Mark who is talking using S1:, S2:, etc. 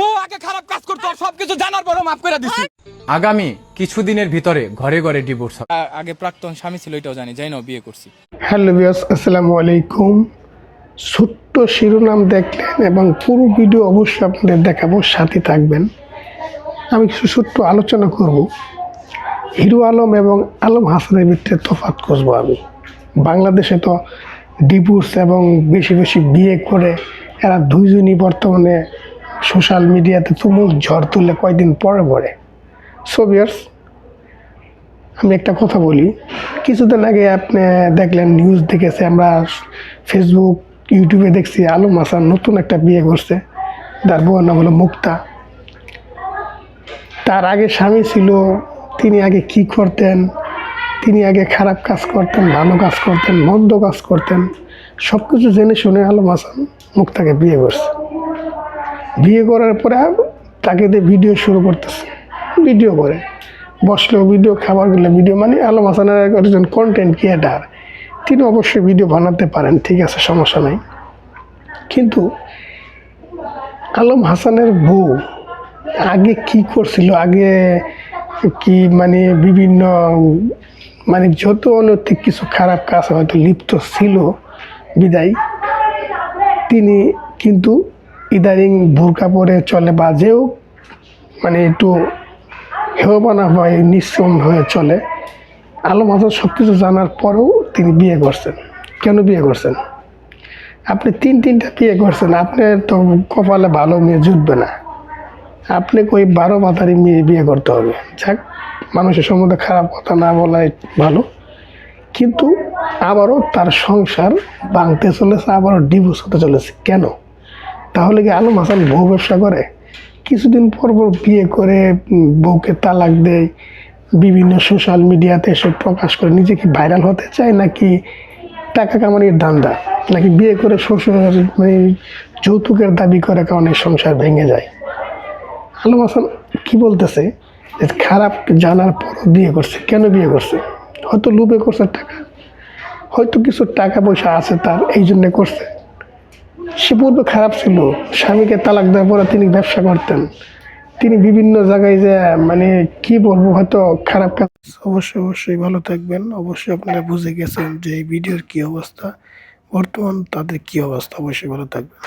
S1: ও আগে খারাপ কাজ করতো সবকিছু জানার পরও মাফ করে দিছি।
S2: আগামী কিছুদিনের ভিতরে ঘরে ঘরে ডিভোর্স
S1: আগে প্রাক্তন স্বামী ছিল এটাও জানি যাই না বিয়ে করছি।
S3: হ্যালো বিয়াস আসসালামু আলাইকুম। ছোট্ট শিরোনাম দেখলেন এবং পুরো ভিডিও অবশ্যই আপনাদের দেখাবো সাথে থাকবেন। আমি কিছু ছোট্ট আলোচনা করব। হিরো আলম এবং আলম হাসানের ভিতরে তফাৎ খুঁজবো আমি। বাংলাদেশে তো ডিভোর্স এবং বেশি বেশি বিয়ে করে এরা দুইজনই বর্তমানে সোশ্যাল মিডিয়াতে তুমুল ঝড় তুললে কয়দিন পরে পরে। সো বিয়ার্স আমি একটা কথা বলি। কিছুদিন আগে আপনি দেখলেন নিউজ দেখেছে আমরা ফেসবুক ইউটিউবে দেখছি আলম হাসান নতুন একটা বিয়ে করছে। তার বউয়ের নাম হলো মুক্তা। তার আগে স্বামী ছিল, তিনি আগে কি করতেন, তিনি আগে খারাপ কাজ করতেন, ভালো কাজ করতেন, মন্দ কাজ করতেন সব কিছু জেনে শুনে আলম হাসান মুক্তাকে বিয়ে করছে। বিয়ে করার পরে তাকে দিয়ে ভিডিও শুরু করতেছে। ভিডিও করে। বসলেও ভিডিও, খাবার খাবারগুলো ভিডিও মানে আলম হাসানের একজন কন্টেন্ট ক্রিয়েটার তিনি অবশ্যই ভিডিও বানাতে পারেন, ঠিক আছে, সমস্যা নেই। কিন্তু আলম হাসানের বউ আগে কি করছিল? আগে কি মানে বিভিন্ন মানে যত অনৈতিক কিছু খারাপ কাজ হয়তো লিপ্ত ছিল বিদায়, তিনি কিন্তু ইদারিং বোরকা পরে চলে বাজেও মানে একটু হেয়মানা হয় নিঃসম হয়ে চলে। আলম হাসান সব কিছু জানার পরেও তিনি বিয়ে করছেন। কেন বিয়ে করছেন? আপনি তিন তিনটা বিয়ে করছেন আপনি তো কপালে ভালো মেয়ে জুটবে না। আপনি ওই বারো মাথারি মেয়ে বিয়ে করতে হবে। যাক, মানুষের সম্বন্ধে খারাপ কথা না বলাই ভালো। কিন্তু আবারও তার সংসার ভাঙতে চলেছে, আবারও ডিভোর্স হতে চলেছে। কেন? তাহলে কি আলম হাসান বউ ব্যবসা করে? কিছুদিন পর পর বিয়ে করে বউকে তালাক দেয়, বিভিন্ন সোশ্যাল মিডিয়াতে এসব প্রকাশ করে। নিজে কি ভাইরাল হতে চায় নাকি টাকা কামানির ধান্দা? নাকি বিয়ে করে শ্বশুর মানে যৌতুকের দাবি করে কারণে সংসার ভেঙে যায়? আলম হাসান কি বলতেছে? যে খারাপ জানার পরও বিয়ে করছে। কেন বিয়ে করছে? হয়তো লুবে করছে টাকা। হয়তো কিছু টাকা পয়সা আছে তার এই জন্য করছে। সে পূর্বে খারাপ ছিল। স্বামীকে তালাক দেওয়ার পরে তিনি ব্যবসা করতেন। তিনি বিভিন্ন জায়গায় যে মানে কি বলব, হয়তো খারাপ কাজ অবশ্যই অবশ্যই ভালো থাকবেন। অবশ্যই আপনারা বুঝে গেছেন যে এই ভিডিওর কি অবস্থা। বর্তমান তাদের কি অবস্থা? অবশ্যই ভালো থাকবেন।